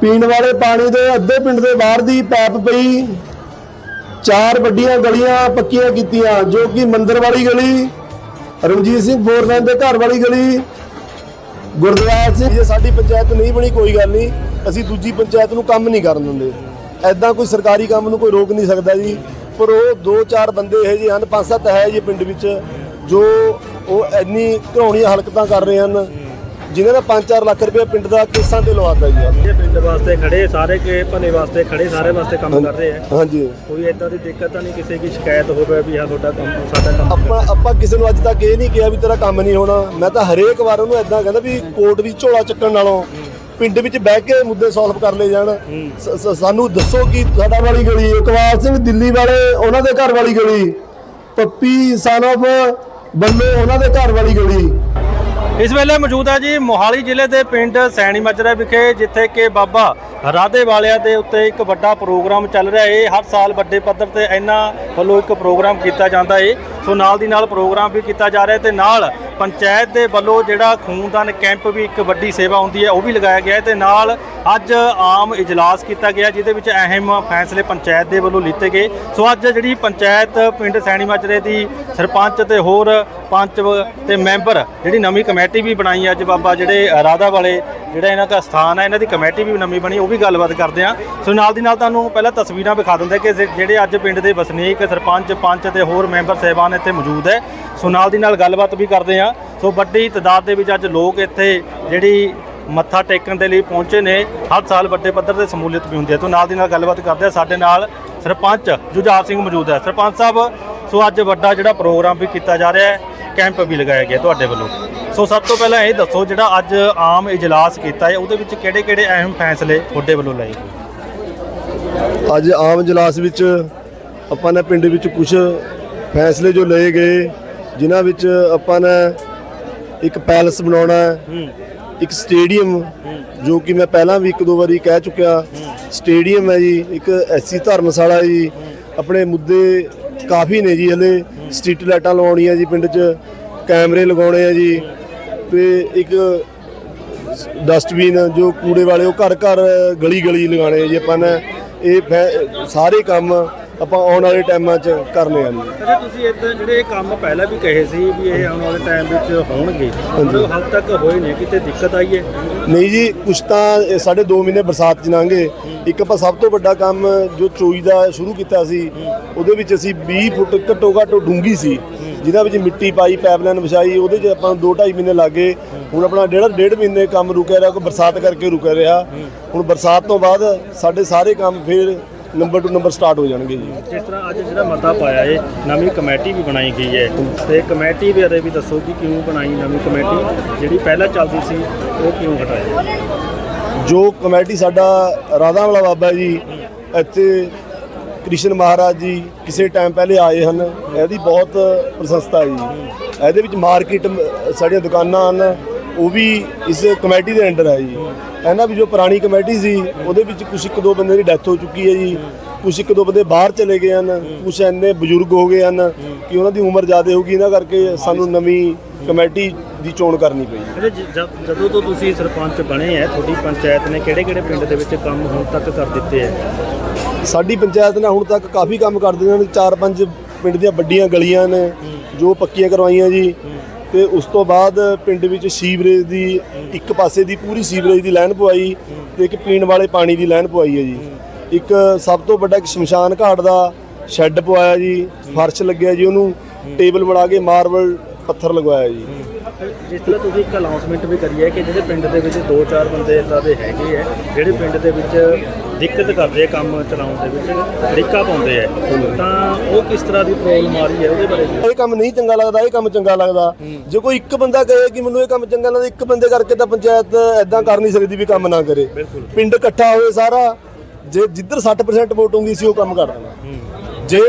ਪੀਣ ਵਾਲੇ ਪਾਣੀ ਦੇ ਅੱਧੇ ਪਿੰਡ ਦੇ ਬਾਹਰ ਦੀ ਪੈਪ ਪਈ। ਚਾਰ ਵੱਡੀਆਂ ਗਲੀਆਂ ਪੱਕੀਆਂ ਕੀਤੀਆਂ, ਜੋ ਕਿ ਮੰਦਰ ਵਾਲੀ ਗਲੀ, ਰਣਜੀਤ ਸਿੰਘ ਫੋਰਨੈਨ ਦੇ ਘਰ ਵਾਲੀ ਗਲੀ ਗੁਰਦੁਆਰਾ ਸਿੰਘ ਜੇ ਸਾਡੀ ਪੰਚਾਇਤ ਨਹੀਂ ਬਣੀ, ਕੋਈ ਗੱਲ ਨਹੀਂ, ਅਸੀਂ ਦੂਜੀ ਪੰਚਾਇਤ ਨੂੰ ਕੰਮ ਨਹੀਂ ਕਰਨ ਦਿੰਦੇ। ਐਦਾਂ ਕੋਈ ਸਰਕਾਰੀ ਕੰਮ ਨੂੰ ਕੋਈ ਰੋਕ ਨਹੀਂ ਸਕਦਾ ਜੀ। ਪਰ ਉਹ ਦੋ ਚਾਰ ਬੰਦੇ ਇਹ ਜਿਹੇ ਹਨ, ਪੰਜ ਸੱਤ ਹੈ ਜੀ ਪਿੰਡ ਵਿੱਚ, ਜੋ ਉਹ ਇੰਨੀ ਘਰੋਣੀਆਂ ਹਰਕਤਾਂ ਕਰ ਰਹੇ ਹਨ। ਜਿਨ੍ਹਾਂ ਦਾ 5-4 ਲੱਖ ਰੁਪਏ ਪਿੰਡ ਦਾ ਕੇਸਾਂ ਤੇ ਲਵਾਤਾ ਜੀ ਇਹ ਪਿੰਡ ਵਾਸਤੇ ਖੜੇ ਸਾਰੇ ਕੇ ਭਲੇ ਵਾਸਤੇ ਖੜੇ ਸਾਰੇ ਵਾਸਤੇ ਕੰਮ ਕਰ ਰਹੇ ਆ। ਹਾਂਜੀ। ਕੋਈ ਏਦਾਂ ਦੀ ਦਿੱਕਤ ਤਾਂ ਨਹੀਂ ਕਿਸੇ ਦੀ ਸ਼ਿਕਾਇਤ ਹੋਵੇ ਵੀ ਹਾਂ ਤੁਹਾਡਾ ਕੰਮ ਸਾਡਾ ਕੰਮ ਆਪਾਂ ਆਪਾਂ ਕਿਸੇ ਨੂੰ ਅੱਜ ਤੱਕ ਇਹ ਨਹੀਂ ਕਿਹਾ ਵੀ ਤੇਰਾ ਕੰਮ ਨਹੀਂ ਹੋਣਾ। ਮੈਂ ਤਾਂ ਹਰੇਕ ਵਾਰ ਉਹਨੂੰ ਐਦਾਂ ਕਹਿੰਦਾ ਵੀ ਕੋਰਟ ਵੀ ਝੋਲਾ ਚੱਕਣ ਨਾਲੋਂ ਪਿੰਡ ਵਿੱਚ ਬਹਿ ਕੇ ਮੁੱਦੇ ਸੋਲਵ ਕਰ ਲਏ ਜਾਣ। ਸਾਨੂੰ ਦੱਸੋ ਕਿ ਸਾਡਾ ਵਾਲੀ ਗਲੀ ਇਕਬਾਲ ਸਿੰਘ ਦਿੱਲੀ ਵਾਲੇ ਉਹਨਾਂ ਦੇ ਘਰ ਵਾਲੀ ਗਲੀ ਪੱਪੀ ਸਨ ਬੱਲੇ ਉਹਨਾਂ ਦੇ ਘਰ ਵਾਲੀ ਗਲੀ। ਇਸ ਵੇਲੇ ਮੌਜੂਦ ਹੈ ਜੀ ਮੋਹਾਲੀ ਜ਼ਿਲ੍ਹੇ ਦੇ ਪਿੰਡ ਸੈਣੀ ਮਜਰਾ ਵਿਖੇ, ਜਿੱਥੇ ਕਿ ਬਾਬਾ ਰਾਧੇ ਵਾਲਿਆਂ ਦੇ ਉੱਤੇ ਇੱਕ ਵੱਡਾ ਪ੍ਰੋਗਰਾਮ ਚੱਲ ਰਿਹਾ ਹੈ ਹਰ ਸਾਲ ਵੱਡੇ ਪੱਧਰ ਤੇ ਇਹਨਾਂ ਵੱਲੋਂ ਇੱਕ ਪ੍ਰੋਗਰਾਮ ਕੀਤਾ ਜਾਂਦਾ ਹੈ ਸੋ ਨਾਲ ਦੀ ਨਾਲ ਪ੍ਰੋਗਰਾਮ ਵੀ ਕੀਤਾ ਜਾ ਰਿਹਾ ਤੇ ਨਾਲ ਪੰਚਾਇਤ ਦੇ ਵੱਲੋਂ ਜਿਹੜਾ ਖੂਨਦਾਨ ਕੈਂਪ ਵੀ ਇੱਕ ਵੱਡੀ ਸੇਵਾ ਹੁੰਦੀ ਹੈ ਉਹ ਵੀ ਲਗਾਇਆ ਗਿਆ ਹੈ ਤੇ ਨਾਲ ਅੱਜ ਆਮ ਇਜਲਾਸ ਕੀਤਾ ਗਿਆ ਜਿਹਦੇ ਵਿੱਚ ਅਹਿਮ ਫੈਸਲੇ ਪੰਚਾਇਤ ਦੇ ਵੱਲੋਂ ਲਿੱਤੇ ਗਏ। ਸੋ ਅੱਜ ਜਿਹੜੀ ਪੰਚਾਇਤ ਪਿੰਡ ਸੈਣੀ ਮਾਜਰੇ ਦੀ ਸਰਪੰਚ ਤੇ ਹੋਰ ਪੰਚ ਵ- ਤੇ ਮੈਂਬਰ ਜਿਹੜੀ ਨਵੀਂ ਕਮੇਟੀ ਵੀ ਬਣਾਈ ਅੱਜ ਬਾਬਾ ਜਿਹੜੇ ਰਾਧਾ ਵਾਲੇ ਜਿਹੜਾ ਇਹਨਾਂ ਦਾ ਸਥਾਨ ਹੈ ਇਹਨਾਂ ਦੀ ਕਮੇਟੀ ਵੀ ਨਵੀਂ ਬਣੀ ਉਹ ਵੀ ਗੱਲਬਾਤ ਕਰਦੇ ਆ ਸੋ ਨਾਲ ਦੀ ਨਾਲ ਤੁਹਾਨੂੰ ਪਹਿਲਾਂ ਤਸਵੀਰਾਂ ਵਿਖਾ ਦਿੰਦੇ ਕਿ ਜਿਹੜੇ ਅੱਜ ਪਿੰਡ ਦੇ ਵਸਨੀਕ, ਸਰਪੰਚ, ਪੰਚ ਤੇ ਹੋਰ ਮੈਂਬਰ ਸਹਿਬਾਨ ਇੱਥੇ ਮੌਜੂਦ ਹੈ। ਸੋ ਨਾਲ ਦੀ ਨਾਲ ਗੱਲਬਾਤ ਵੀ ਕਰਦੇ ਆ ਸੋ ਵੱਡੀ ਤਦਾਦ ਦੇ ਵਿੱਚ ਅੱਜ ਲੋਕ ਇੱਥੇ ਜਿਹੜੀ ਮੱਥਾ ਟੇਕਣ ਦੇ ਲਈ ਪਹੁੰਚੇ ਨੇ। ਹਰ ਸਾਲ ਵੱਡੇ ਪੱਧਰ ਤੇ ਸਮੂਲੀਅਤ ਵੀ ਹੁੰਦੀ ਹੈ। ਤੋਂ ਨਾਲ ਦੀ ਨਾਲ ਗੱਲਬਾਤ ਕਰਦੇ ਆ ਸਾਡੇ ਨਾਲ ਸਰਪੰਚ ਜੁਝਾਰ ਸਿੰਘ ਮੌਜੂਦ ਹੈ। ਸਰਪੰਚ ਸਾਹਿਬ, ਸੋ ਅੱਜ ਵੱਡਾ ਜਿਹੜਾ ਪ੍ਰੋਗਰਾਮ ਵੀ ਕੀਤਾ ਜਾ ਰਿਹਾ ਹੈ। ਕੈਂਪ ਵੀ ਲਗਾਇਆ ਗਿਆ ਤੁਹਾਡੇ ਵੱਲੋਂ। ਸੋ ਸਭ ਤੋਂ ਪਹਿਲਾਂ ਇਹ ਦੱਸੋ ਜਿਹੜਾ ਅੱਜ ਆਮ ਇਜਲਾਸ ਕੀਤਾ ਹੈ ਉਹਦੇ ਵਿੱਚ ਕਿਹੜੇ-ਕਿਹੜੇ ਅਹਿਮ ਫੈਸਲੇ ਤੁਹਾਡੇ ਵੱਲੋਂ ਲਏ ਗਏ? ਅੱਜ ਆਮ ਜਲਾਸ ਵਿੱਚ ਆਪਾਂ ਨੇ ਪਿੰਡ ਵਿੱਚ ਕੁਝ ਫੈਸਲੇ ਜੋ ਲਏ ਗਏ ਜਿਨ੍ਹਾਂ ਵਿੱਚ ਆਪਾਂ ਨੇ ਇੱਕ ਪੈਲਸ ਬਣਾਉਣਾ ਹੈ ਇੱਕ ਸਟੇਡੀਅਮ ਜੋ ਕਿ ਮੈਂ ਪਹਿਲਾਂ ਵੀ ਇੱਕ ਦੋ ਵਾਰੀ ਕਹਿ ਚੁੱਕਿਆ ਸਟੇਡੀਅਮ ਹੈ ਜੀ ਇੱਕ ਐਸੀ ਧਰਮਸ਼ਾਲਾ ਜੀ ਆਪਣੇ ਮੁੱਦੇ ਕਾਫੀ ਨੇ ਜੀ ਹਲੇ ਸਟਰੀਟ ਲਾਈਟਾਂ ਲਵਾਉਣੀਆਂ ਜੀ ਪਿੰਡ 'ਚ ਕੈਮਰੇ ਲਗਾਉਣੇ ਆ ਜੀ ਤੇ ਇੱਕ ਡਸਟਬਿਨ ਜੋ ਕੂੜੇ ਵਾਲੇ ਉਹ ਘਰ ਘਰ ਗਲੀ ਗਲੀ ਲਗਾਣੇ ਜੀ ਆਪਾਂ ਨੇ ਇਹ ਸਾਰੇ ਕੰਮ ਆਪਾਂ ਆਉਣ ਵਾਲੇ ਟਾਈਮਾਂ 'ਚ ਕਰਨੇ ਆ। ਜੀ ਅੱਛਾ ਤੁਸੀਂ ਇਦਾਂ ਜਿਹੜੇ ਕੰਮ ਪਹਿਲਾਂ ਵੀ ਕਹੇ ਸੀ ਵੀ ਇਹ ਆਉਣ ਵਾਲੇ ਟਾਈਮ ਵਿੱਚ ਹੋਣਗੇ ਪਰ ਹਾਲ ਤੱਕ ਹੋਏ ਨਹੀਂ ਕਿਤੇ ਦਿੱਕਤ ਆਈ ਹੈ? ਨਹੀਂ ਜੀ ਕੁਛ ਤਾਂ ਸਾਡੇ 2 ਮਹੀਨੇ ਬਰਸਾਤ ਚ ਲੰਘੇ। ਇੱਕ ਆਪਾਂ ਸਭ ਤੋਂ ਵੱਡਾ ਕੰਮ ਜੋ ਚੋਈ ਦਾ ਸ਼ੁਰੂ ਕੀਤਾ ਸੀ ਉਹਦੇ ਵਿੱਚ ਅਸੀਂ 20 ਫੁੱਟ ਘੱਟੋ ਘੱਟ ਡੂੰਗੀ ਸੀ। ਜਿਹਦਾ ਵਿੱਚ ਮਿੱਟੀ ਪਾਈ ਪਾਈਪਲਾਈਨ ਵਿਛਾਈ ਉਹਦੇ 'ਚ ਆਪਾਂ ਨੂੰ 2.5 ਮਹੀਨੇ ਲੱਗੇ ਹੁਣ ਆਪਣਾ ਡੇਢ ਡੇਢ ਮਹੀਨੇ ਕੰਮ ਰੁਕਿਆ ਰਿਹਾ ਕੋਈ ਬਰਸਾਤ ਕਰਕੇ ਰੁਕਿਆ ਰਿਹਾ। ਹੁਣ ਬਰਸਾਤ ਤੋਂ ਬਾਅਦ ਸਾਡੇ ਸਾਰੇ ਕੰਮ ਫੇਰ ਨੰਬਰ ਟੂ ਨੰਬਰ ਸਟਾਰਟ ਹੋ ਜਾਣਗੇ ਜੀ। ਜਿਸ ਤਰ੍ਹਾਂ ਅੱਜ ਜਿਹੜਾ ਮਤਾ ਪਾਇਆ ਹੈ ਨਵੀਂ ਕਮੇਟੀ ਵੀ ਬਣਾਈ ਗਈ ਹੈ ਤੇ ਕਮੇਟੀ ਬਾਰੇ ਵੀ ਦੱਸੋ ਕਿ ਕਿਉਂ ਬਣਾਈ ਨਵੀਂ ਕਮੇਟੀ? ਜਿਹੜੀ ਪਹਿਲਾਂ ਚੱਲਦੀ ਸੀ ਉਹ ਕਿਉਂ ਹਟਾਈ ਜੋ ਕਮੇਟੀ ਸਾਡਾ ਰਾਧਾ ਵਾਲਾ ਬਾਬਾ ਜੀ ਇੱਥੇ ਕ੍ਰਿਸ਼ਨ ਮਹਾਰਾਜ ਜੀ ਕਿਸੇ ਟਾਈਮ ਪਹਿਲੇ ਆਏ ਹਨ, ਇਹਦੀ ਬਹੁਤ ਪ੍ਰਸ਼ੰਸਾ ਹੈ ਜੀ। ਇਹਦੇ ਵਿੱਚ ਮਾਰਕੀਟ ਸਾਡੀਆਂ ਦੁਕਾਨਾਂ ਹਨ, ਉਹ ਵੀ ਇਸ ਕਮੇਟੀ ਦੇ ਅੰਡਰ ਹੈ ਜੀ। ਇਹਨਾਂ ਵੀ ਜੋ ਪੁਰਾਣੀ ਕਮੇਟੀ ਸੀ, ਉਹਦੇ ਵਿੱਚ ਕੁਝ ਇੱਕ ਦੋ ਬੰਦੇ ਦੀ ਡੈਥ ਹੋ ਚੁੱਕੀ ਹੈ ਜੀ। ਕੁਝ ਇੱਕ ਦੋ ਬੰਦੇ ਬਾਹਰ ਚਲੇ ਗਏ ਹਨ ਕੁਝ ਇੰਨੇ ਬਜ਼ੁਰਗ ਹੋ ਗਏ ਹਨ ਕਿ ਉਹਨਾਂ ਦੀ ਉਮਰ ਜ਼ਿਆਦਾ ਹੋ ਗਈ, ਇਹਨਾਂ ਕਰਕੇ ਸਾਨੂੰ ਨਵੀਂ ਕਮੇਟੀ ਦੀ ਚੋਣ ਕਰਨੀ ਪਈ ਜਦੋਂ ਤੋਂ ਤੁਸੀਂ ਸਰਪੰਚ ਬਣੇ ਹੈ ਤੁਹਾਡੀ ਪੰਚਾਇਤ ਨੇ ਕਿਹੜੇ-ਕਿਹੜੇ ਪਿੰਡ ਦੇ ਵਿੱਚ ਕੰਮ ਹੁਣ ਤੱਕ ਕਰ ਦਿੱਤੇ ਹੈ ਸਾਡੀ ਪੰਚਾਇਤ ਨੇ ਹੁਣ ਤੱਕ ਕਾਫੀ ਕੰਮ ਕਰ ਦਿੱਤੇ ਹਨ ਚਾਰ ਪੰਜ ਪਿੰਡ ਦੀਆਂ ਵੱਡੀਆਂ ਗਲੀਆਂ ਨੇ, ਜੋ ਪੱਕੀਆਂ ਕਰਵਾਈਆਂ ਜੀ। ਤੇ ਉਸ ਤੋਂ ਬਾਅਦ ਪਿੰਡ ਵਿੱਚ ਸੀਵਰੇਜ ਦੀ, ਇੱਕ ਪਾਸੇ ਦੀ ਪੂਰੀ ਸੀਵਰੇਜ ਦੀ ਲਾਈਨ ਪਵਾਈ ਤੇ ਇੱਕ ਪੀਣ ਵਾਲੇ ਪਾਣੀ ਦੀ ਲਾਈਨ ਪਵਾਈ ਹੈ ਜੀ। ਇੱਕ ਸਭ ਤੋਂ ਵੱਡਾ ਇੱਕ ਸ਼ਮਸ਼ਾਨ ਘਾਟ ਦਾ ਸ਼ੈੱਡ ਪਵਾਇਆ ਜੀ, ਫਰਸ਼ ਲੱਗਿਆ ਜੀ ਉਹਨੂੰ, ਟੇਬਲ ਬਣਾ ਕੇ ਮਾਰਬਲ ਪੱਥਰ ਲਗਵਾਇਆ ਜੀ। ਜਿਸ ਤਰ੍ਹਾਂ ਤੁਸੀਂ ਇੱਕ ਅਨਾਉਂਸਮੈਂਟ ਵੀ ਕਰੀ ਹੈ ਕਿ ਜਿਹੜੇ ਪਿੰਡ ਦੇ ਵਿੱਚ ਦੋ ਚਾਰ ਬੰਦੇ ਇਦਾਂ ਦੇ ਹੈਗੇ ਹੈ ਜਿਹੜੇ ਪਿੰਡ ਦੇ ਵਿੱਚ ਦਿੱਕਤ ਕਰਦੇ ਆ ਕੰਮ ਚਲਾਉਣ ਦੇ ਵਿੱਚ ਤਰੀਕਾ ਪਾਉਂਦੇ ਆ। ਤਾਂ ਉਹ ਕਿਸ ਤਰ੍ਹਾਂ ਦੀ ਪ੍ਰੋਬਲਮ ਆ ਰਹੀ ਹੈ ਉਹਦੇ ਬਾਰੇ? ਇਹ ਕੰਮ ਨਹੀਂ ਚੰਗਾ ਲੱਗਦਾ ਇਹ ਕੰਮ ਚੰਗਾ ਲੱਗਦਾ। ਜੇ ਕੋਈ ਇੱਕ ਬੰਦਾ ਕਹੇ ਕਿ ਮੈਨੂੰ ਇਹ ਕੰਮ ਚੰਗਾ ਲੱਗਦਾ ਇੱਕ ਬੰਦੇ ਕਰਕੇ ਤਾਂ ਪੰਚਾਇਤ ਐਦਾਂ ਕਰ ਨਹੀਂ ਸਕਦੀ ਵੀ ਕੰਮ ਨਾ ਕਰੇ। ਪਿੰਡ ਇਕੱਠਾ ਹੋਏ ਸਾਰਾ ਜੇ ਜਿੱਧਰ 60% ਵੋਟ ਹੁੰਦੀ ਸੀ ਉਹ ਕੰਮ ਕਰ ਦੇਣਾ। ਜੇ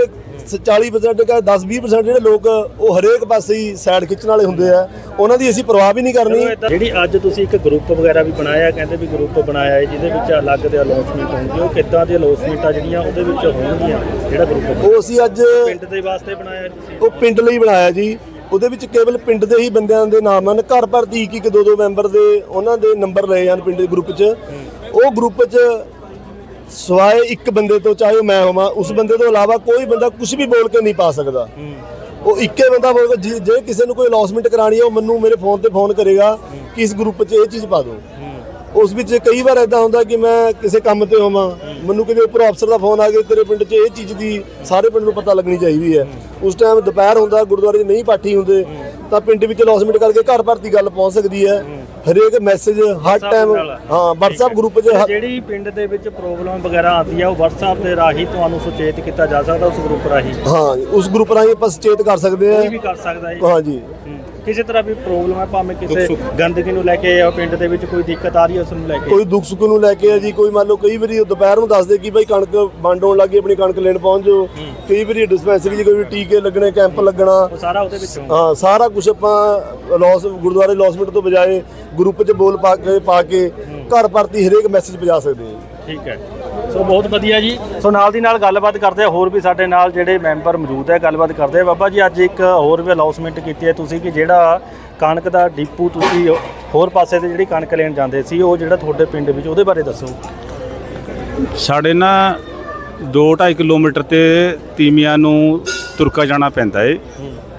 40% ਕਾ 10-20% ਜਿਹੜੇ ਲੋਕ ਉਹ ਹਰੇਕ ਪਾਸੇ ਹੀ ਸਾਈਡ ਖਿੱਚਣ ਵਾਲੇ ਹੁੰਦੇ ਆ। ਉਹਨਾਂ ਦੀ ਅਸੀਂ ਪਰਵਾਹ ਵੀ ਨਹੀਂ ਕਰਨੀ। ਜਿਹੜੀ ਅੱਜ ਤੁਸੀਂ ਇੱਕ ਗਰੁੱਪ ਵਗੈਰਾ ਵੀ ਬਣਾਇਆ ਕਹਿੰਦੇ ਵੀ ਗਰੁੱਪ ਬਣਾਇਆ ਹੈ ਜਿਹਦੇ ਵਿੱਚ ਅਲੱਗ ਦੇ ਅਨਾਉਂਸਮੈਂਟ ਹੋਣਗੇ ਉਹ ਕਿੱਦਾਂ ਦੀ ਅਨਾਉਂਸਮੈਂਟਾਂ ਜਿਹੜੀਆਂ ਉਹਦੇ ਵਿੱਚ ਹੋਣਗੀਆਂ ਜਿਹੜਾ ਗਰੁੱਪ ਉਹ ਅਸੀਂ ਅੱਜ ਪਿੰਡ ਦੇ ਵਾਸਤੇ ਬਣਾਇਆ ਤੁਸੀਂ? ਉਹ ਪਿੰਡ ਲਈ ਬਣਾਇਆ ਜੀ। ਉਹਦੇ ਵਿੱਚ ਕੇਵਲ ਪਿੰਡ ਦੇ ਹੀ ਬੰਦਿਆਂ ਦੇ ਨਾਮ ਹਨ। ਘਰ ਭਰ ਦੀ ਇੱਕ ਇੱਕ ਦੋ ਦੋ ਮੈਂਬਰ ਦੇ ਉਹਨਾਂ ਦੇ ਨੰਬਰ ਲਏ ਹਨ ਪਿੰਡ ਦੇ ਗਰੁੱਪ 'ਚ। ਉਹ ਗਰੁੱਪ 'ਚ ਸਵਾਏ ਇੱਕ ਬੰਦੇ ਤੋਂ, ਚਾਹੇ ਉਹ ਮੈਂ ਹੋਵਾਂ, ਉਸ ਬੰਦੇ ਤੋਂ ਇਲਾਵਾ ਕੋਈ ਬੰਦਾ ਕੁਝ ਵੀ ਬੋਲ ਕੇ ਨਹੀਂ ਪਾ ਸਕਦਾ। ਉਹ ਇੱਕੇ ਬੰਦਾ ਬੋਲ ਕੇ, ਜੇ- ਕਿਸੇ ਨੂੰ ਕੋਈ ਅਨਾਉਂਸਮੈਂਟ ਕਰਾਣੀ ਹੈ, ਉਹ ਮੈਨੂੰ ਮੇਰੇ ਫੋਨ ਤੇ ਫੋਨ ਕਰੇਗਾ ਕਿ ਇਸ ਗਰੁੱਪ 'ਚ ਇਹ ਚੀਜ਼ ਪਾ ਦਿਓ। ਉਸ ਵਿੱਚ ਕਈ ਵਾਰ ਇਦਾਂ ਹੁੰਦਾ ਕਿ ਮੈਂ ਕਿਸੇ ਕੰਮ ਤੇ ਹੋਵਾਂ, ਮੈਨੂੰ ਕਿਤੇ ਉੱਪਰ ਅਫਸਰ ਦਾ ਫੋਨ ਆ ਗਿਆ, ਤੇਰੇ ਪਿੰਡ 'ਚ ਇਹ ਚੀਜ਼ ਦੀ ਸਾਰੇ ਪਿੰਡ ਨੂੰ ਪਤਾ ਲੱਗਣੀ ਚਾਹੀਦੀ ਹੈ। ਉਸ ਟਾਈਮ ਦੁਪਹਿਰ ਹੁੰਦਾ, ਗੁਰਦੁਆਰੇ 'ਚ ਨਹੀਂ ਪਾਠੀ ਹੁੰਦੇ ਤਾਂ ਪਿੰਡ ਵਿੱਚ ਅਨਾਉਂਸਮੈਂਟ ਕਰਕੇ ਘਰ ਭਰ ਦੀ ਗੱਲ ਪਹੁੰਚ ਸਕਦੀ ਹੈ। ਹਰੇਕ ਮੈਸੇਜ ਹਰ ਟਾਈਮ। ਹਾਂ WhatsApp ਗਰੁੱਪ 'ਚ ਜਿਹੜੀ ਪਿੰਡ ਦੇ ਵਿੱਚ ਪ੍ਰੋਬਲਮ ਵਗੈਰਾ ਆਉਂਦੀ ਆ ਉਹ WhatsApp ਦੇ ਰਾਹੀਂ ਤੁਹਾਨੂੰ ਸੁਚੇਤ ਕੀਤਾ ਜਾ ਸਕਦਾ ਉਸ ਗਰੁੱਪ ਰਾਹੀਂ। ਹਾਂ ਉਸ ਗਰੁੱਪ ਰਾਹੀਂ ਆਪਾਂ ਸੁਚੇਤ ਕਰ ਸਕਦੇ ਕੋਈ ਵੀ ਕਰ ਸਕਦਾ ਹੈ ਹਾਂਜੀ। ਹੂੰ। ਕਿਸੇ ਤਰ੍ਹਾਂ ਵੀ ਪ੍ਰੋਬਲਮ ਹੈ ਭਾਵੇਂ ਕਿਸੇ ਗੰਦਗੀ ਨੂੰ ਲੈ ਕੇ ਜਾਂ ਪਿੰਡ ਦੇ ਵਿੱਚ ਕੋਈ ਦਿੱਕਤ ਆ ਰਹੀ ਹੈ ਉਸ ਨੂੰ ਲੈ ਕੇ? ਕੋਈ ਦੁੱਖ ਸੁੱਖ ਨੂੰ ਲੈ ਕੇ ਹੈ ਜੀ ਕੋਈ ਮੰਨ ਲਓ ਕਈ ਵਾਰੀ ਦੁਪਹਿਰ ਨੂੰ ਦੱਸਦੇ ਕਿ ਭਾਈ ਕਣਕ ਵੰਡ ਹੋਣ ਲੱਗੀ ਆਪਣੀ ਕਣਕ ਲੈਣ ਪਹੁੰਚ ਜਾਓ। ਕਈ ਵਾਰੀ ਡਿਸਪੈਂਸਰੀ 'ਚ ਕੋਈ ਟੀਕੇ ਲੱਗਣੇ ਕੈਂਪ ਲੱਗਣਾ। ਸਾਰਾ ਉਹਦੇ ਵਿੱਚੋਂ। ਹਾਂ ਸਾਰਾ ਕੁਝ ਆਪਾਂ ਲੌਸ ਗੁਰਦੁਆਰੇ ਲੌਸਮੈਂਟ ਤੋਂ ਬਜਾਏ ਗਰੁੱਪ 'ਚ ਬੋਲ ਪਾ ਕੇ ਪਾ ਕੇ ਘਰ ਭਰਤੀ ਹਰੇਕ ਮੈਸੇਜ ਪਹੁੰਚਾ ਸਕਦੇ ਹਾਂ ਠੀਕ ਹੈ। ਸੋ ਬਹੁਤ ਵਧੀਆ ਜੀ। ਸੋ ਨਾਲ ਦੀ ਨਾਲ ਗੱਲਬਾਤ ਕਰਦੇ ਆ ਹੋਰ ਵੀ ਸਾਡੇ ਨਾਲ ਜਿਹੜੇ ਮੈਂਬਰ ਮੌਜੂਦ ਹੈ ਗੱਲਬਾਤ ਕਰਦੇ ਆ ਬਾਬਾ ਜੀ ਅੱਜ ਇੱਕ ਹੋਰ ਵੀ ਅਨਾਉਂਸਮੈਂਟ ਕੀਤੀ ਹੈ। ਤੁਸੀਂ ਕਿ ਜਿਹੜਾ ਕਣਕ ਦਾ ਡਿਪੂ ਤੁਸੀਂ ਹੋਰ ਪਾਸੇ ਤੇ ਜਿਹੜੀ ਕਣਕ ਲੈਣ ਜਾਂਦੇ ਸੀ ਉਹ ਜਿਹੜਾ ਤੁਹਾਡੇ ਪਿੰਡ ਵਿੱਚ ਉਹਦੇ ਬਾਰੇ ਦੱਸੋ। ਸਾਡੇ ਨਾ 2.5 ਕਿਲੋਮੀਟਰ ਤੇ ਤੀਮੀਆਂ ਨੂੰ ਤੁਰਕਾ ਜਾਣਾ ਪੈਂਦਾ ਏ।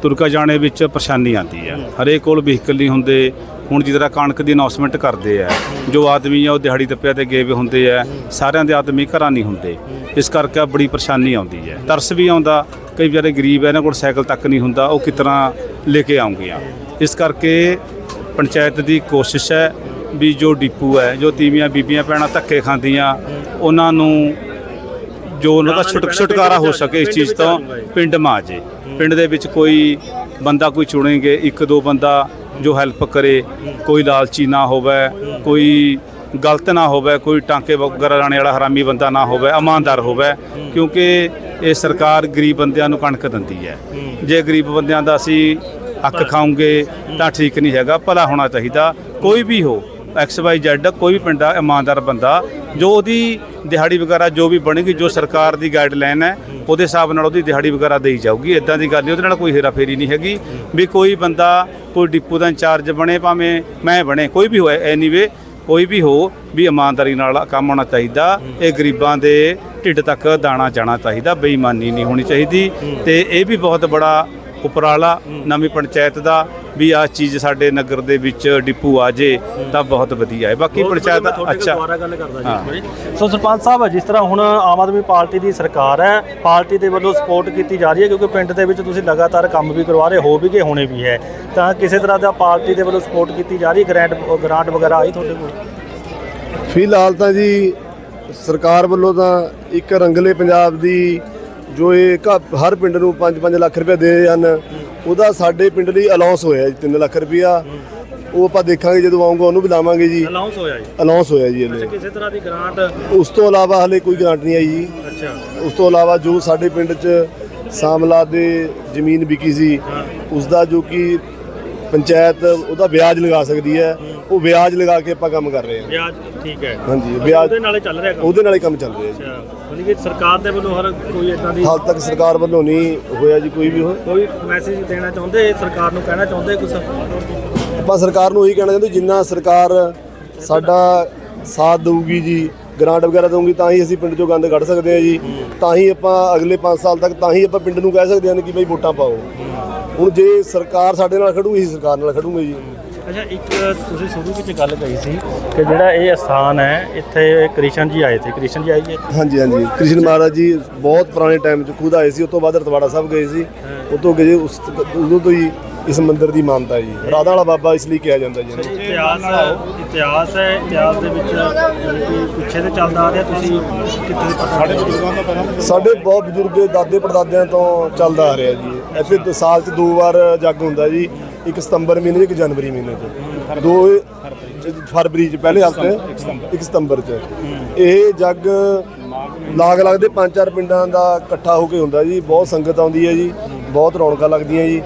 ਤੁਰਕਾ ਜਾਣੇ ਵਿੱਚ ਪਰੇਸ਼ਾਨੀ ਆਉਂਦੀ ਹੈ ਹਰੇਕ ਕੋਲ ਵਹੀਕਲ ਨਹੀਂ ਹੁੰਦੇ ਹੁਣ ਜਿਸ ਤਰ੍ਹਾਂ ਕਣਕ ਦੀ ਅਨਾਉਂਸਮੈਂਟ ਕਰਦੇ ਆ ਜੋ ਆਦਮੀ ਆ ਉਹ ਦਿਹਾੜੀ ਤੱਪਿਆ ਤੇ ਗਏ ਵੇ ਹੁੰਦੇ ਆ ਸਾਰਿਆਂ ਦੇ ਆਦਮੀ ਘਰਾਂ ਨਹੀਂ ਹੁੰਦੇ। ਇਸ ਕਰਕੇ ਬੜੀ ਪਰੇਸ਼ਾਨੀ ਆਉਂਦੀ ਹੈ। ਤਰਸ ਵੀ ਆਉਂਦਾ ਕਈ ਵਿਚਾਰੇ ਗਰੀਬ ਐ ਇਹਨਾਂ ਕੋਲ ਸਾਈਕਲ ਤੱਕ ਨਹੀਂ ਹੁੰਦਾ ਉਹ ਤਰ੍ਹਾਂ ਲੈ ਕੇ ਆਉਂਗੀਆਂ ਇਸ ਕਰਕੇ ਪੰਚਾਇਤ ਦੀ ਕੋਸ਼ਿਸ਼ ਹੈ ਵੀ ਜੋ ਡਿਪੂ ਹੈ ਜੋ ਤੀਵੀਆਂ ਬੀਬੀਆਂ ਭੈਣਾਂ ਧੱਕੇ ਖਾਂਦੀਆਂ ਉਹਨਾਂ ਨੂੰ ਜੋ ਉਹਨਾਂ ਦਾ ਛੁਟ ਛੁਟਕਾਰਾ ਹੋ ਸਕੇ ਇਸ ਚੀਜ਼ ਤੋਂ ਪਿੰਡ ਮਾ ਜੇ। ਪਿੰਡ ਦੇ ਵਿੱਚ ਕੋਈ ਬੰਦਾ ਕੋਈ ਚੁਣੇਗੇ ਇੱਕ ਦੋ ਬੰਦਾ ਜੋ ਹੈਲਪ ਕਰੇ, ਕੋਈ ਲਾਲਚੀ ਨਾ ਹੋਵੇ, ਕੋਈ ਗਲਤ ਨਾ ਹੋਵੇ, ਕੋਈ ਟਾਂਕੇ ਵਗੈਰਾ ਲਾਣੇ ਵਾਲਾ ਹਰਾਮੀ ਬੰਦਾ ਨਾ ਹੋਵੇ, ਇਮਾਨਦਾਰ ਹੋਵੇ, ਕਿਉਂਕਿ ਇਹ ਸਰਕਾਰ ਗਰੀਬ ਬੰਦਿਆਂ ਨੂੰ ਕਣਕ ਦਿੰਦੀ ਹੈ। ਜੇ ਗਰੀਬ ਬੰਦਿਆਂ ਦਾ ਅਸੀਂ ਅੱਕ ਖਾਉਂਗੇ ਤਾਂ ਠੀਕ ਨਹੀਂ ਹੈਗਾ, ਭਲਾ ਹੋਣਾ ਚਾਹੀਦਾ, ਕੋਈ ਵੀ ਹੋ। ਐਕਸ ਵਾਈ ਜ਼ੈਡ ਕੋਈ ਵੀ ਪਿੰਡਾ ਇਮਾਨਦਾਰ ਬੰਦਾ ਜੋ ਉਹਦੀ ਦਿਹਾੜੀ ਵਗੈਰਾ ਜੋ ਵੀ ਬਣੇਗੀ, ਜੋ ਸਰਕਾਰ ਦੀ ਗਾਈਡਲਾਈਨ ਹੈ, ਉਹਦੇ ਹਿਸਾਬ ਨਾਲ ਉਹਦੀ ਦਿਹਾੜੀ ਵਗੈਰਾ ਦੇਈ ਜਾਊਗੀ। ਇਦਾਂ ਦੀ ਗੱਲ ਨਹੀਂ ਉਹਦੇ ਨਾਲ ਕੋਈ ਹੇਰਾਫੇਰੀ ਨਹੀਂ ਹੈਗੀ। ਵੀ ਕੋਈ ਬੰਦਾ, ਕੋਈ ਡਿਪੂ ਦਾ ਇੰਚਾਰਜ ਬਣੇ, ਭਾਵੇਂ ਮੈਂ ਬਣੇ, ਕੋਈ ਵੀ ਹੋਏ ਐਨੀਵੇ ਕੋਈ ਵੀ ਹੋ, ਵੀ ਇਮਾਨਦਾਰੀ ਨਾਲ ਕੰਮ ਹੋਣਾ ਚਾਹੀਦਾ, ਇਹ ਗਰੀਬਾਂ ਦੇ ਢਿੱਡ ਤੱਕ ਦਾਣਾ ਜਾਣਾ ਚਾਹੀਦਾ, ਬੇਈਮਾਨੀ ਨਹੀਂ ਹੋਣੀ ਚਾਹੀਦੀ। ਤੇ ਇਹ ਵੀ ਬਹੁਤ ਬੜਾ ਉਪਰਾਲਾ ਨਵੀਂ ਪੰਚਾਇਤ ਦਾ ਵੀ ਆ ਚੀਜ਼ ਸਾਡੇ ਨਗਰ ਦੇ ਵਿੱਚ ਡਿਪੂ ਆ ਜੇ ਤਾਂ ਬਹੁਤ ਵਧੀਆ ਹੈ। ਬਾਕੀ ਪੰਚਾਇਤ ਅੱਛਾ। ਦੁਬਾਰਾ ਗੱਲ ਕਰਦਾ ਜੀ। ਸੋ ਸਰਪੰਚ ਸਾਹਿਬ ਜਿਸ ਤਰ੍ਹਾਂ ਹੁਣ ਆਮ ਆਦਮੀ ਪਾਰਟੀ ਦੀ ਸਰਕਾਰ ਹੈ ਪਾਰਟੀ ਦੇ ਵੱਲੋਂ ਸਪੋਰਟ ਕੀਤੀ ਜਾ ਰਹੀ ਹੈ ਕਿਉਂਕਿ ਪਿੰਡ ਦੇ ਵਿੱਚ ਤੁਸੀਂ ਲਗਾਤਾਰ ਕੰਮ ਵੀ ਕਰਵਾ ਰਹੇ ਹੋ ਵੀ ਕਿ ਹੋਣੇ ਵੀ ਹੈ। ਤਾਂ ਕਿਸੇ ਤਰ੍ਹਾਂ ਦਾ ਪਾਰਟੀ ਦੇ ਵੱਲੋਂ ਸਪੋਰਟ ਕੀਤੀ ਜਾ ਰਹੀ ਹੈ ਗ੍ਰਾਂਟ ਗ੍ਰਾਂਟ ਵਗੈਰਾ ਆਈ ਤੁਹਾਡੇ ਕੋਲ? ਫਿਲਹਾਲ ਤਾਂ ਜੀ ਸਰਕਾਰ ਵੱਲੋਂ ਤਾਂ ਇੱਕ ਰੰਗਲੇ ਪੰਜਾਬ ਦੀ ਜੋ ਇਹ ਘ- ਹਰ ਪਿੰਡ ਨੂੰ 5-5 ਲੱਖ ਰੁਪਏ ਦੇ ਹਨ ਉਹਦਾ ਸਾਡੇ ਪਿੰਡ ਲਈ ਅਲਾਉਂਸ ਹੋਇਆ ਜੀ 3 ਲੱਖ ਰੁਪਇਆ। ਉਹ ਆਪਾਂ ਦੇਖਾਂਗੇ ਜਦੋਂ ਆਉਂਗਾ ਉਹਨੂੰ ਵੀ ਲਾਵਾਂਗੇ ਜੀ। ਅਨਾਉਂਸ ਹੋਇਆ ਜੀ? ਅਲਾਉਂਸ ਹੋਇਆ ਜੀ ਇਹਨੇ ਕਿਸੇ ਤਰ੍ਹਾਂ ਦੀ ਗ੍ਰਾਂਟ ਉਸ ਤੋਂ ਇਲਾਵਾ ਹਲੇ ਕੋਈ ਗਰੰਟ ਨਹੀਂ ਆਈ ਜੀ। ਅੱਛਾ। ਉਸ ਤੋਂ ਇਲਾਵਾ ਜੋ ਸਾਡੇ ਪਿੰਡ 'ਚ ਸਾਮਲਾ ਦੇ ਜ਼ਮੀਨ ਵਿਕੀ ਸੀ ਉਸ ਦਾ ਜੋ ਕਿ ਪੰਚਾਇਤ ਉਹਦਾ ਵਿਆਜ ਲਗਾ ਸਕਦੀ ਹੈ। ਉਹ ਵਿਆਜ ਲਗਾ ਕੇ ਆਪਾਂ ਕੰਮ ਕਰ ਰਹੇ ਹਾਂ। ਵਿਆਜ ਠੀਕ ਹੈ। ਹਾਂਜੀ ਵਿਆਜ ਉਹਦੇ ਨਾਲੇ ਚੱਲ ਰਿਹਾ ਕੰਮ? ਉਹਦੇ ਨਾਲ ਹੀ ਕੰਮ ਚੱਲ ਰਿਹਾ ਜੀ। ਅੱਛਾ। ਯਾਨੀ ਕਿ ਸਰਕਾਰ ਦੇ ਵੱਲੋਂ ਹਰ ਕੋਈ ਇਦਾਂ ਦੀ ਹਾਲ ਤੱਕ ਸਰਕਾਰ ਵੱਲੋਂ ਨਹੀਂ ਹੋਇਆ ਜੀ ਕੋਈ ਵੀ ਉਹ। ਕੋਈ ਮੈਸੇਜ ਦੇਣਾ ਚਾਹੁੰਦੇ ਸਰਕਾਰ ਨੂੰ ਕਹਿਣਾ ਚਾਹੁੰਦੇ ਕੁਝ ਆਪਾਂ ਸਰਕਾਰ ਨੂੰ ਇਹੀ ਕਹਿਣਾ ਚਾਹੁੰਦੇ ਜਿੰਨਾ ਸਰਕਾਰ ਸਾਡਾ ਸਾਥ ਦੇਊਗੀ ਜੀ ਗ੍ਰਾਂਟ ਵਗੈਰਾ ਦੇਊਗੀ ਤਾਂ ਹੀ ਅਸੀਂ ਪਿੰਡ ਚੋਂ ਗੰਦ ਕੱਢ ਸਕਦੇ ਹਾਂ ਜੀ। ਤਾਂ ਹੀ ਆਪਾਂ ਅਗਲੇ 5 ਸਾਲ ਤੱਕ ਤਾਂ ਹੀ ਆਪਾਂ ਪਿੰਡ ਨੂੰ ਕਹਿ ਸਕਦੇ ਹਾਂ ਕਿ ਬਈ ਵੋਟਾਂ ਪਾਓ। ਹੁਣ ਜੇ ਸਰਕਾਰ ਸਾਡੇ ਨਾਲ ਖੜੂਗੀ ਸਰਕਾਰ ਨਾਲ ਖੜੂਗੇ ਜੀ। ਅੱਛਾ ਇੱਕ ਤੁਸੀਂ ਸ਼ੁਰੂ ਵਿੱਚ ਗੱਲ ਕਹੀ ਸੀ ਕਿ ਜਿਹੜਾ ਇਹ ਸਥਾਨ ਹੈ ਇੱਥੇ ਕ੍ਰਿਸ਼ਨ ਜੀ ਆਏ ਸੀ। ਕ੍ਰਿਸ਼ਨ ਜੀ ਆਏ ਜੀ ਹਾਂਜੀ ਹਾਂਜੀ। ਕ੍ਰਿਸ਼ਨ ਮਹਾਰਾਜ ਜੀ ਬਹੁਤ ਪੁਰਾਣੇ ਟਾਈਮ 'ਚ ਖੁਦ ਆਏ ਸੀ ਉਸ ਤੋਂ ਬਾਅਦ ਰਤਵਾੜਾ ਸਾਹਿਬ ਗਏ ਸੀ। ਉਹ ਤੋਂ ਗਏ ਉਸ ਉਦੋਂ ਤੋਂ ਹੀ ਇਸ ਮੰਦਿਰ ਦੀ ਮਾਨਤਾ ਹੈ ਜੀ। ਰਾਧਾ ਵਾਲਾ ਬਾਬਾ ਇਸ ਲਈ ਕਿਹਾ ਜਾਂਦਾ ਜੀ। ਇਤਿਹਾਸ ਇਤਿਹਾਸ ਹੈ ਇਤਿਹਾਸ ਦੇ ਵਿੱਚ ਪਿੱਛੇ ਤੇ ਚੱਲਦਾ ਆ ਰਿਹਾ ਤੁਸੀਂ ਕਿੱਥੇ ਸਾਡੇ ਸਾਡੇ ਬਹੁਤ ਬਜ਼ੁਰਗ ਦਾਦੇ ਪੜਦਾਦਿਆਂ ਤੋਂ ਚੱਲਦਾ ਆ ਰਿਹਾ ਜੀ। ਇੱਥੇ ਸਾਲ 'ਚ ਦੋ ਵਾਰ ਜੱਗ ਹੁੰਦਾ ਜੀ। ਇੱਕ ਸਤੰਬਰ ਮਹੀਨੇ 'ਚ ਇੱਕ ਜਨਵਰੀ ਮਹੀਨੇ 'ਚ। ਦੋ ਫਰਵਰੀ 'ਚ ਪਹਿਲੇ ਹਫ਼ਤੇ ਇੱਕ ਸਤੰਬਰ 'ਚ। ਇਹ ਜੱਗ ਲਾਗ ਲੱਗਦੇ ਪੰਜ ਚਾਰ ਪਿੰਡਾਂ ਦਾ ਇਕੱਠਾ ਹੋ ਕੇ ਹੁੰਦਾ ਜੀ। ਬਹੁਤ ਸੰਗਤ ਆਉਂਦੀ ਹੈ ਜੀ ਬਹੁਤ ਰੌਣਕਾਂ ਲੱਗਦੀਆਂ ਜੀ।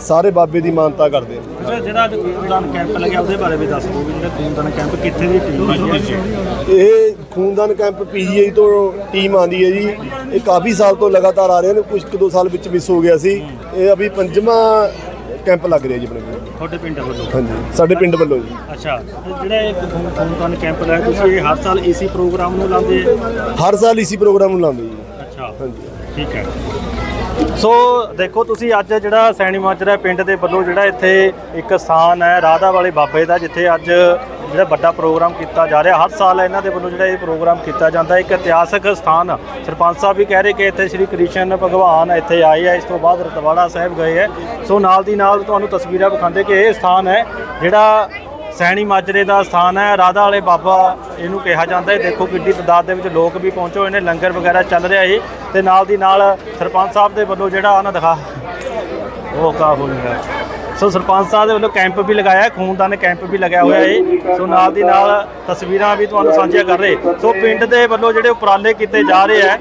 ਸਾਰੇ ਬਾਬੇ ਦੀ ਮਾਨਤਾ ਕਰਦੇ ਅੱਛਾ ਜਿਹੜਾ ਅੱਜ ਖੂਨਦਾਨ ਕੈਂਪ ਲੱਗਿਆ ਉਹਦੇ ਬਾਰੇ ਵੀ ਦੱਸ ਦਿਓ ਵੀ ਜਿਹੜਾ ਖੂਨਦਾਨ ਕੈਂਪ ਕਿੱਥੇ ਦੀ ਟੀਮ ਹੈ ਇਹ ਖੂਨਦਾਨ ਕੈਂਪ ਪੀਜੀਆਈ ਤੋਂ ਟੀਮ ਆਂਦੀ ਹੈ ਜੀ। ਇਹ ਕਾਫੀ ਸਾਲ ਤੋਂ ਲਗਾਤਾਰ ਆ ਰਹੇ ਨੇ ਕੁਝ ਕੁ ਦੋ ਸਾਲ ਵਿੱਚ ਮਿਸ ਹੋ ਗਿਆ ਸੀ। ਇਹ ਅਭੀ ਪੰਜਵਾਂ ਕੈਂਪ ਲੱਗ ਰਿਹਾ ਜੀ ਆਪਣੇ ਕੋਲ। ਤੁਹਾਡੇ ਪਿੰਡ ਵੱਲੋਂ? ਹਾਂਜੀ ਸਾਡੇ ਪਿੰਡ ਵੱਲੋਂ ਜੀ। ਅੱਛਾ ਤੇ ਜਿਹੜਾ ਇਹ ਖੂਨਦਾਨ ਕੈਂਪ ਲਾਇਆ ਤੁਸੀਂ ਇਹ ਹਰ ਸਾਲ ਏਸੀ ਪ੍ਰੋਗਰਾਮ ਨੂੰ ਲਾਉਂਦੇ ਹਰ ਸਾਲ ਇਸੀ ਪ੍ਰੋਗਰਾਮ ਨੂੰ ਲਾਉਂਦੇ ਜੀ। ਅੱਛਾ ਹਾਂਜੀ। ਠੀਕ ਹੈ। ਸੋ ਦੇਖੋ ਤੁਸੀਂ ਅੱਜ ਜਿਹੜਾ ਸੈਣੀ ਮਾਜਰਾ ਪਿੰਡ ਦੇ ਵੱਲੋਂ ਜਿਹੜਾ ਇੱਥੇ ਇੱਕ ਸਥਾਨ ਹੈ ਰਾਧਾ ਵਾਲੇ ਬਾਬੇ ਦਾ ਜਿੱਥੇ ਅੱਜ ਜਿਹੜਾ ਵੱਡਾ ਪ੍ਰੋਗਰਾਮ ਕੀਤਾ ਜਾ ਰਿਹਾ, ਹਰ ਸਾਲ ਇਹਨਾਂ ਦੇ ਵੱਲੋਂ ਜਿਹੜਾ ਇਹ ਪ੍ਰੋਗਰਾਮ ਕੀਤਾ ਜਾਂਦਾ ਇੱਕ ਇਤਿਹਾਸਕ ਸਥਾਨ, ਸਰਪੰਚ ਸਾਹਿਬ ਵੀ ਕਹਿ ਰਹੇ ਕਿ ਇੱਥੇ ਸ੍ਰੀ ਕ੍ਰਿਸ਼ਨ ਭਗਵਾਨ ਇੱਥੇ ਆਏ ਆ, ਇਸ ਤੋਂ ਬਾਅਦ ਰਤਵਾੜਾ ਸਾਹਿਬ ਗਏ ਹੈ ਸੋ ਨਾਲ ਦੀ ਨਾਲ ਤੁਹਾਨੂੰ ਤਸਵੀਰਾਂ ਵਿਖਾਉਂਦੇ ਕਿ ਇਹ ਸਥਾਨ ਹੈ, ਜਿਹੜਾ ਸੈਣੀ ਮਾਜਰੇ ਦਾ ਸਥਾਨ ਹੈ, ਰਾਧਾ ਵਾਲੇ ਬਾਬਾ ਇਹਨੂੰ ਕਿਹਾ ਜਾਂਦਾ ਹੈ। ਦੇਖੋ ਕਿੱਡੀ ਤਾਦਾਦ ਦੇ ਵਿੱਚ ਲੋਕ ਵੀ ਪਹੁੰਚੇ ਹੋਏ ਨੇ, ਲੰਗਰ ਵਗੈਰਾ ਚੱਲ ਰਿਹਾ ਹੈ। ਤੇ ਨਾਲ ਦੀ ਨਾਲ ਸਰਪੰਚ ਸਾਹਿਬ ਦੇ ਵੱਲੋਂ ਜਿਹੜਾ ਉਹਨਾਂ ਦਿਖਾ, ਉਹ ਕਾ ਹੋ ਸੋ ਸਰਪੰਚ ਸਾਹਿਬ ਦੇ ਵੱਲੋਂ ਕੈਂਪ ਵੀ ਲਗਾਇਆ ਹੈ, ਖੂਨਦਾਨ ਕੈਂਪ ਵੀ ਲੱਗਿਆ ਹੋਇਆ ਹੈ ਸੋ ਨਾਲ ਦੀ ਨਾਲ ਤਸਵੀਰਾਂ ਵੀ ਤੁਹਾਨੂੰ ਸਾਂਝੀਆਂ ਕਰ ਰਹੇ ਸੋ ਪਿੰਡ ਦੇ ਵੱਲੋਂ ਜਿਹੜੇ ਉਪਰਾਲੇ ਕੀਤੇ ਜਾ ਰਹੇ ਹੈ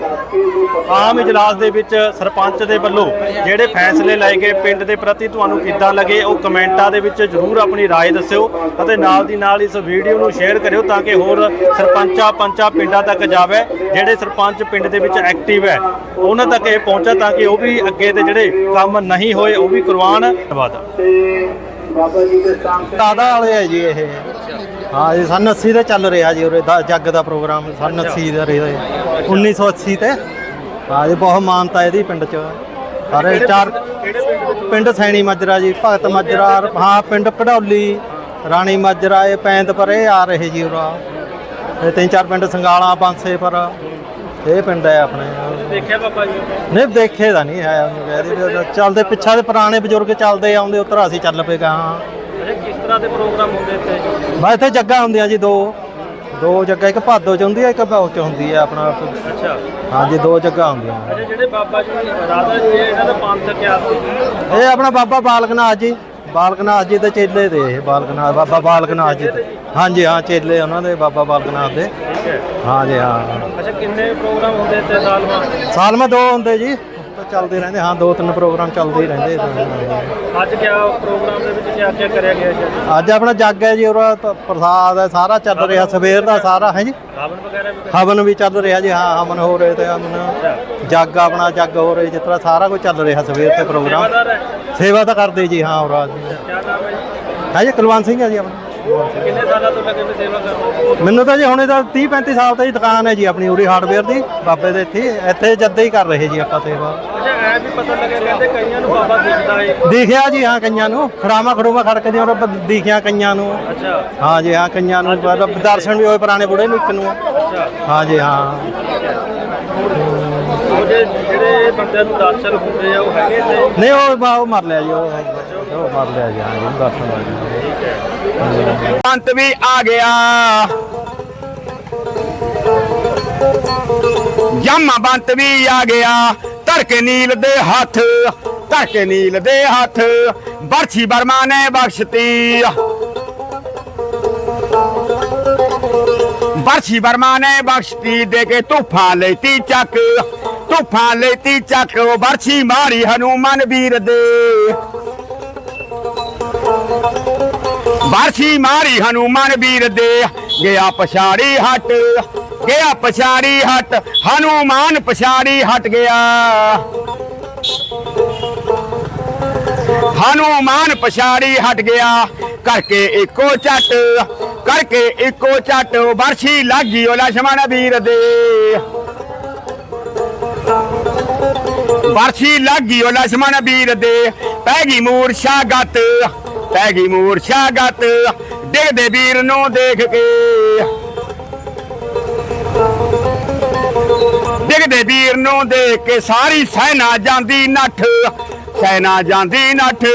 ਆਮ ਇਜਲਾਸ ਦੇ ਵਿੱਚ ਸਰਪੰਚ ਦੇ ਵੱਲੋਂ ਜਿਹੜੇ ਫੈਸਲੇ ਲਏ ਗਏ ਪਿੰਡ ਦੇ ਪ੍ਰਤੀ ਤੁਹਾਨੂੰ ਕਿੱਦਾਂ ਲੱਗੇ ਉਹ ਕਮੈਂਟਾਂ ਦੇ ਵਿੱਚ ਜ਼ਰੂਰ ਆਪਣੀ رائے ਦੱਸਿਓ ਅਤੇ ਨਾਲ ਦੀ ਨਾਲ ਇਸ ਵੀਡੀਓ ਨੂੰ ਸ਼ੇਅਰ ਕਰਿਓ ਤਾਂ ਕਿ ਹੋਰ ਸਰਪੰਚਾਂ ਪੰਚਾਂ ਪਿੰਡਾਂ ਤੱਕ ਜਾਵੇ ਜਿਹੜੇ ਸਰਪੰਚ ਪਿੰਡ ਦੇ ਵਿੱਚ ਐਕਟਿਵ ਹੈ ਉਹਨਾਂ ਤੱਕ ਇਹ ਪਹੁੰਚੇ ਤਾਂ ਕਿ ਉਹ ਵੀ ਅੱਗੇ ਦੇ ਜਿਹੜੇ ਕੰਮ ਨਹੀਂ ਹੋਏ ਉਹ ਵੀ ਕਰਵਾਉਣ ਧੰਨਵਾਦ ਦਾਦਾ ਵਾਲੇ ਹੈ ਜੀ ਇਹ। ਹਾਂ ਜੀ ਸਨ 80 ਤੇ ਚੱਲ ਰਿਹਾ ਜੀ ਉਰੇ ਦਾ ਜੱਗ ਦਾ ਪ੍ਰੋਗਰਾਮ ਸਨ 80 ਦਾ ਰਿਹਾ 1980 ਤੇ। ਹਾਂ ਜੀ ਬਹੁਤ ਮਾਨਤਾ ਇਹਦੀ ਪਿੰਡ 'ਚ। ਸਾਰੇ ਚਾਰ ਪਿੰਡ ਸੈਣੀ ਮਾਜਰਾ ਜੀ ਭਗਤ ਮਾਜਰਾ ਹਾਂ ਪਿੰਡ ਕਢੌਲੀ ਰਾਣੀ ਮਾਜਰਾ ਇਹ ਪੈਂਦ ਪਰ ਇਹ ਆ ਰਹੇ ਜੀ ਉਰਾ। ਇਹ ਤਿੰਨ ਚਾਰ ਪਿੰਡ ਸੰਗਾਲਾ ਬਾਂਸੇ ਪਰ। ਇਹ ਪਿੰਡ ਹੈ ਆਪਣੇ। ਦੇਖਿਆ ਬਾਬਾ ਜੀ ਨਹੀਂ ਦੇਖੇ ਦਾ ਨਹੀਂ ਹੈ ਉਹਨੂੰ ਕਹਿ ਦਈਏ। ਵੀ ਚੱਲਦੇ ਪਿੱਛਾ ਦੇ ਪੁਰਾਣੇ ਬਜ਼ੁਰਗ ਚੱਲਦੇ ਆਉਂਦੇ ਉੱਧਰ ਅਸੀਂ ਚੱਲ ਪਏ ਗਾਂ। ਕਿਸ ਤਰ੍ਹਾਂ ਦੇ ਪ੍ਰੋਗਰਾਮ ਹੁੰਦੇ ਇੱਥੇ? ਬਸ ਇੱਥੇ ਜੱਗਾ ਹੁੰਦੀਆਂ ਜੀ ਦੋ। ਦੋ ਜੱਗਾ ਇੱਕ ਭਾਦੋ ਚ ਹੁੰਦੀ ਹੈ ਇੱਕ ਬੌਕ ਚ ਹੁੰਦੀ ਹੈ ਆਪਣਾ। ਅੱਛਾ। ਹਾਂਜੀ ਦੋ ਜੱਗਾ ਹੁੰਦੀਆਂ। ਅੱਛਾ ਜਿਹੜੇ ਬਾਬਾ ਜੀ ਰਾਧਾ ਜੀ ਇਹਨਾਂ ਦਾ ਪੰਥ ਕਿਆ ਸੀ ਇਹ ਆਪਣਾ ਬਾਬਾ ਬਾਲਕਨਾਥ ਜੀ। ਬਾਲਕਨਾਥ ਜੀ ਦੇ ਚੇਲੇ ਦੇ ਇਹ ਬਾਲਕਨਾਥ ਬਾਬਾ ਬਾਲਕਨਾਥ ਜੀ ਦੇ। ਹਾਂਜੀ ਹਾਂ ਚੇਲੇ ਉਹਨਾਂ ਦੇ ਬਾਬਾ ਬਾਲਕਨਾਥ ਦੇ। ਠੀਕ ਹੈ। ਹਾਂਜੀ ਹਾਂ। ਅੱਛਾ ਕਿੰਨੇ ਪ੍ਰੋਗਰਾਮ ਹੁੰਦੇ ਇੱਥੇ ਸਾਲ ਬਾਅਦ ਸਾਲ ਮੇ ਦੋ ਹੁੰਦੇ ਜੀ। ਤਾਂ ਚੱਲਦੇ ਰਹਿੰਦੇ ਹਾਂ ਦੋ ਤਿੰਨ ਪ੍ਰੋਗਰਾਮ ਚੱਲਦੇ ਹੀ ਰਹਿੰਦੇ। ਅੱਜ ਕਿਆ ਪ੍ਰੋਗਰਾਮ ਦੇ ਵਿੱਚ ਕਿਆ ਕਿਆ ਕਰਿਆ ਗਿਆ ਜੀ? ਅੱਜ ਆਪਣਾ ਜੱਗ ਹੈ ਜੀ ਉਹ ਪ੍ਰਸਾਦ ਹੈ ਸਾਰਾ ਚੱਲ ਰਿਹਾ ਸਵੇਰ ਦਾ ਸਾਰਾ ਹੈ ਜੀ। ਸਾਵਨ ਵਗੈਰਾ ਵੀ ਹਵਨ ਵੀ ਚੱਲ ਰਿਹਾ ਜੀ ਹਾਂ ਹਵਨ ਹੋ ਰਹੇ ਤੇ ਹਵਨ। ਜੱਗ ਆਪਣਾ ਜੱਗ ਹੋ ਰਿਹਾ ਜਿਸ ਤਰ੍ਹਾਂ ਸਾਰਾ ਕੁਝ ਚੱਲ ਰਿਹਾ ਸਵੇਰ ਤੇ ਪ੍ਰੋਗਰਾਮ। ਸੇਵਾ ਤਾਂ ਕਰਦੇ ਜੀ ਹਾਂ ਔਰ ਨਾਮ ਹੈ ਜੀ? ਹੈ ਜੀ ਕੁਲਵੰਤ ਸਿੰਘ ਹੈ ਜੀ ਆਪਣਾ। ਕਿੰਨੇ ਸਾਲਾਂ ਤੋਂ ਲੱਗੇ ਨੇ ਸੇਵਾ ਕਰਨ ਮੈਨੂੰ ਤਾਂ ਜੀ ਹੁਣੇ ਤਾਂ 30 35 ਸਾਲ ਤੋਂ ਹੀ ਦੁਕਾਨ ਹੈ ਜੀ ਆਪਣੀ ਉਰੀ ਹਾਰਡਵੇਅਰ ਦੀ ਬਾਬੇ ਦੇ ਇੱਥੇ। ਇੱਥੇ ਜੱਦੇ ਹੀ ਕਰ ਰਹੇ ਜੀ ਆਪਾਂ ਸੇਵਾ। ਅੱਛਾ ਐ ਵੀ ਪਤਾ ਲੱਗਿਆ ਕਹਿੰਦੇ ਕਈਆਂ ਨੂੰ ਬਾਬਾ ਦਿਖਦਾ ਹੈ ਦਿਖਿਆ ਜੀ ਹਾਂ ਕਈਆਂ ਨੂੰ। ਖੜਾਵਾ ਖੜੂਵਾ ਖੜਕਦੀਆਂ ਔਰ ਦਿਖਿਆ ਕਈਆਂ ਨੂੰ। ਅੱਛਾ। ਹਾਂ ਜੀ ਹਾਂ ਕਈਆਂ ਨੂੰ। ਦਰਸ਼ਨ ਵੀ ਹੋਏ ਪੁਰਾਣੇ ਬੁੜੇ ਨੂੰ ਇੱਕ ਨੂੰ। ਅੱਛਾ। ਹਾਂ ਜੀ ਹਾਂ। ਜਿਹੜੇ ਬੰਦਿਆਂ ਨੂੰ ਦਰਸ਼ਨ ਹੁੰਦੇ ਆ ਉਹ ਹੈਗੇ ਤੇ ਨਹੀਂ ਉਹ ਬਾ- ਉਹ ਮਰ ਲਿਆ ਜੀ ਉਹ ਉਹ ਮਰ ਲਿਆ ਜੀ ਹਾਂ ਜੀ ਉਹਨੂੰ ਦਰਸ਼ਨ ਲੱਗ ਗਏ ਅੰਤ ਵੀ ਆ ਗਿਆ। ਜੰਮਾ ਬੰਤ ਵੀ ਆ ਗਿਆ। ਧਰਕੇ ਨੀਲ ਦੇ ਹੱਥ ਧਰਕੇ ਨੀਲ ਦੇ ਹੱਥ ਬਰਛੀ ਬਰਮਾ ਨੇ ਬਖਸ਼ਤੀ। ਬਰਛੀ ਬਰਮਾ ਨੇ ਬਖਸ਼ਤੀ ਦੇ ਕੇ ਤੂਫਾਂ ਲੈਤੀ ਚੱਕ। ਤੂਫਾਂ ਲੈਤੀ ਚੱਕ ਉਹ ਬਰਛੀ ਮਾਰੀ ਹਨੂਮਨ ਵੀਰ ਦੇ ਬਾਰਸ਼ੀ ਮਾਰੀ ਹਨੂਮਾਨ ਵੀਰ ਦੇ ਗਿਆ ਪਛਾੜੀ ਹਟ ਗਿਆ ਪਛਾੜੀ ਹਟ ਹਨੂਮਾਨ ਪਛਾੜੀ ਹਟ ਗਿਆ ਹਨੂਮਾਨ ਪਛਾੜੀ ਹਟ ਗਿਆ ਕਰਕੇ ਇੱਕੋ ਚੱਟ ਕਰਕੇ ਇੱਕੋ ਚੱਟ ਬਾਰਸ਼ੀ ਲੱਗੀ ਉਹ ਲਛਮਣ ਵੀਰ ਦੇ ਵਰਸ਼ੀ ਲੱਗੀ ਉਹ ਲਛਮਣ ਵੀਰ ਦੇ। ਪੈ ਗਈ ਮੂਰਛਾ ਗੱਤ ਪੈ ਗਈ ਮੂਰਛਾ ਗੱਤ ਡਿੱਗਦੇ ਵੀਰ ਨੂੰ ਦੇਖ ਕੇ। ਡਿੱਗਦੇ ਵੀਰ ਨੂੰ ਦੇਖ ਕੇ ਸਾਰੀ ਸੈਨਾ ਜਾਂਦੀ ਨੱਠ, ਸੈਨਾ ਜਾਂਦੀ ਨੱਠ।